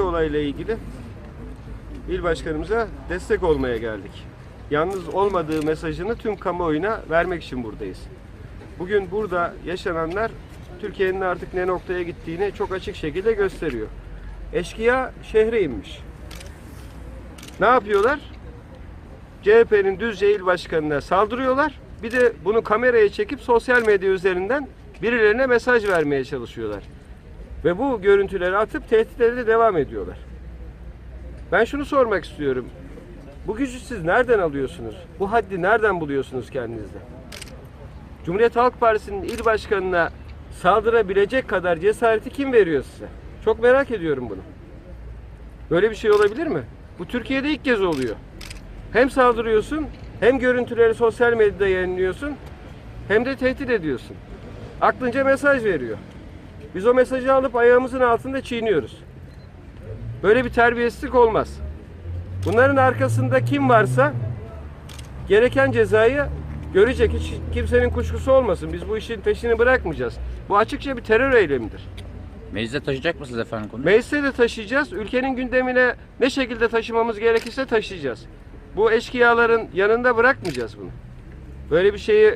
olayla ilgili il başkanımıza destek olmaya geldik. Yalnız olmadığı mesajını tüm kamuoyuna vermek için buradayız. Bugün burada yaşananlar Türkiye'nin artık ne noktaya gittiğini çok açık şekilde gösteriyor. Eşkıya şehre inmiş. Ne yapıyorlar? CHP'nin Düzce il başkanına saldırıyorlar. Bir de bunu kameraya çekip sosyal medya üzerinden birilerine mesaj vermeye çalışıyorlar. Ve bu görüntüleri atıp tehditlere de devam ediyorlar. Ben şunu sormak istiyorum. Bu gücü siz nereden alıyorsunuz? Bu haddi nereden buluyorsunuz kendinizde? Cumhuriyet Halk Partisi'nin il başkanına saldırabilecek kadar cesareti kim veriyor size? Çok merak ediyorum bunu. Böyle bir şey olabilir mi? Bu Türkiye'de ilk kez oluyor. Hem saldırıyorsun, hem görüntüleri sosyal medyada yayınlıyorsun, hem de tehdit ediyorsun. Aklınca mesaj veriyor. Biz o mesajı alıp ayağımızın altında çiğniyoruz. Böyle bir terbiyesizlik olmaz. Bunların arkasında kim varsa gereken cezayı görecek. Hiç kimsenin kuşkusu olmasın. Biz bu işin peşini bırakmayacağız. Bu açıkça bir terör eylemidir. Meclise taşıyacak mısınız efendim konuyu? Meclise de taşıyacağız. Ülkenin gündemine ne şekilde taşımamız gerekirse taşıyacağız. Bu eşkıyaların yanında bırakmayacağız bunu. Böyle bir şeyi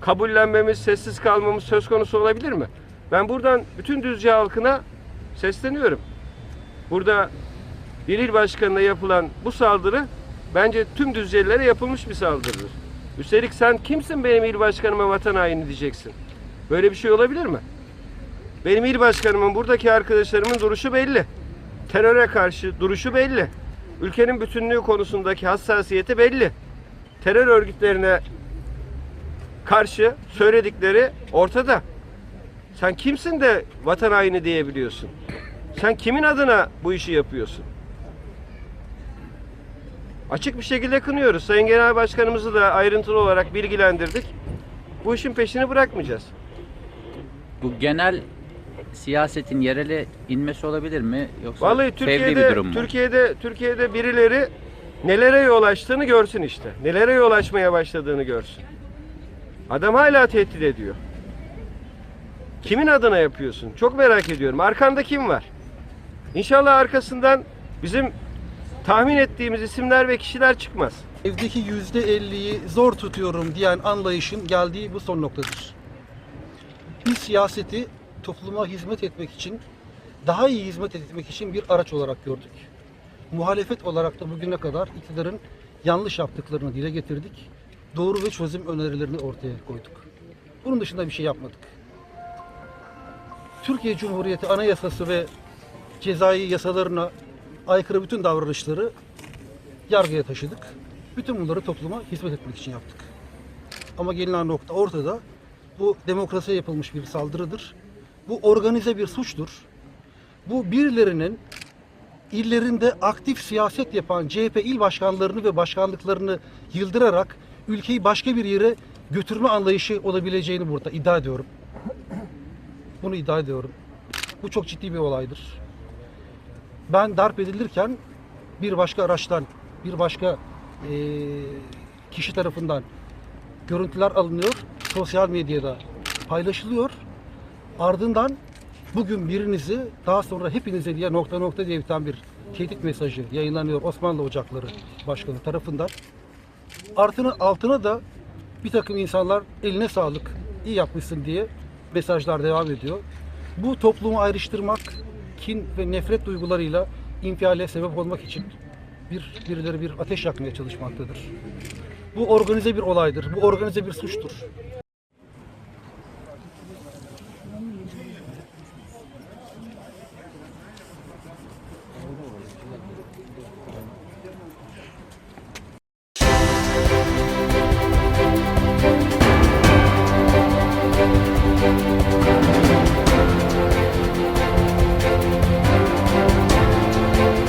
kabullenmemiz, sessiz kalmamız söz konusu olabilir mi? Ben buradan bütün Düzce halkına sesleniyorum. Burada il başkanına yapılan bu saldırı bence tüm Düzcelilere yapılmış bir saldırıdır. Üstelik sen kimsin benim il başkanıma vatan haini diyeceksin. Böyle bir şey olabilir mi? Benim il başkanımın buradaki arkadaşlarımın duruşu belli. Teröre karşı duruşu belli. Ülkenin bütünlüğü konusundaki hassasiyeti belli. Terör örgütlerine karşı söyledikleri ortada. Sen kimsin de vatan haini diyebiliyorsun? Sen kimin adına bu işi yapıyorsun? Açık bir şekilde kınıyoruz. Sayın Genel Başkanımızı da ayrıntılı olarak bilgilendirdik. Bu işin peşini bırakmayacağız. Bu genel siyasetin yerele inmesi olabilir mi? Yoksa Vallahi fevri bir Türkiye'de durum mu? Türkiye'de Türkiye'de birileri nelere yol açtığını görsün işte. Nelere yol açmaya başladığını görsün. Adam hala tehdit ediyor. Kimin adına yapıyorsun? Çok merak ediyorum. Arkanda kim var? İnşallah arkasından bizim tahmin ettiğimiz isimler ve kişiler çıkmaz. Evdeki yüzde elliyi zor tutuyorum diyen anlayışın geldiği bu son noktadır. Biz siyaseti topluma hizmet etmek için, daha iyi hizmet etmek için bir araç olarak gördük. Muhalefet olarak da bugüne kadar iktidarın yanlış yaptıklarını dile getirdik. Doğru ve çözüm önerilerini ortaya koyduk. Bunun dışında bir şey yapmadık. Türkiye Cumhuriyeti Anayasası ve cezai yasalarına aykırı bütün davranışları yargıya taşıdık. Bütün bunları topluma hizmet etmek için yaptık. Ama gelinen nokta ortada. Bu demokrasiye yapılmış bir saldırıdır. Bu organize bir suçtur. Bu birilerinin illerinde aktif siyaset yapan CHP il başkanlarını ve başkanlıklarını yıldırarak ülkeyi başka bir yere götürme anlayışı olabileceğini burada iddia ediyorum. Bunu iddia ediyorum. Bu çok ciddi bir olaydır. Ben darp edilirken bir başka araçtan, bir başka eee, kişi tarafından görüntüler alınıyor, sosyal medyada paylaşılıyor. Ardından bugün birinizi, daha sonra hepinize diye nokta nokta diye biten bir tehdit mesajı yayınlanıyor Osmanlı Ocakları Başkanı tarafından. Artına, altına da bir takım insanlar eline sağlık, iyi yapmışsın diye mesajlar devam ediyor. Bu toplumu ayrıştırmak, kin ve nefret duygularıyla infiale sebep olmak için bir birileri bir ateş yakmaya çalışmaktadır. Bu organize bir olaydır. Bu organize bir suçtur.